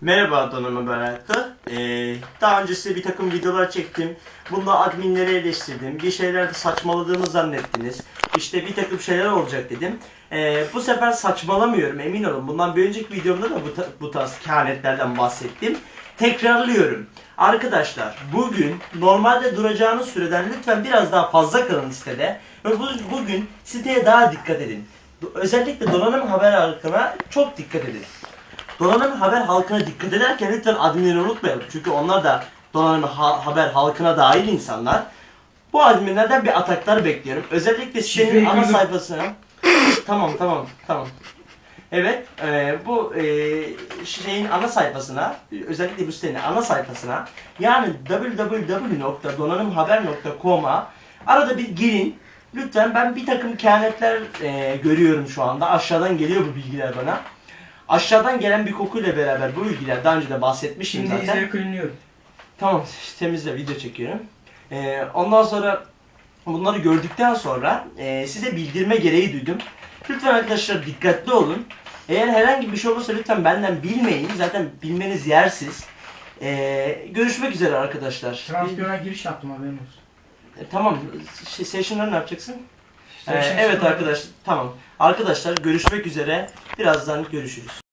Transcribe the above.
Merhaba Donanım Berat'ta. Ee, daha önce size bir takım videolar çektim. Bunda adminleri eleştirdim. Bir şeyler saçmaladığımı zannettiniz. İşte bir takım şeyler olacak dedim. Ee, bu sefer saçmalamıyorum emin olun. Bundan bir önceki videomda da bu, ta- bu tarz kehanetlerden bahsettim. Tekrarlıyorum. Arkadaşlar bugün normalde duracağınız süreden lütfen biraz daha fazla kalın sitede. Ve bu, bugün siteye daha dikkat edin. Özellikle donanım haber halkına çok dikkat edin. Donanım haber halkına dikkat ederken lütfen adminleri unutmayalım. Çünkü onlar da donanım ha- haber halkına dahil insanlar. Bu adminlerden bir ataklar bekliyorum. Özellikle Şifreyi ana sayfasına. tamam tamam tamam. Evet, e, bu e, şeyin ana sayfasına, özellikle bu sitenin ana sayfasına, yani www.donanımhaber.com'a arada bir girin. Lütfen ben bir takım kehanetler e, görüyorum şu anda. Aşağıdan geliyor bu bilgiler bana. Aşağıdan gelen bir kokuyla beraber bu bilgiler daha önce de bahsetmişim Şimdi zaten. cleanliyorum. Tamam temizle video çekiyorum. Ee, ondan sonra bunları gördükten sonra e, size bildirme gereği duydum. Lütfen arkadaşlar dikkatli olun. Eğer herhangi bir şey olursa lütfen benden bilmeyin. Zaten bilmeniz yersiz. Ee, görüşmek üzere arkadaşlar. Transfer'a giriş yaptım haberin olsun. E, tamam. Şey, session'ları ne yapacaksın? Ee, evet arkadaşlar. Tamam. Arkadaşlar görüşmek üzere. Birazdan görüşürüz.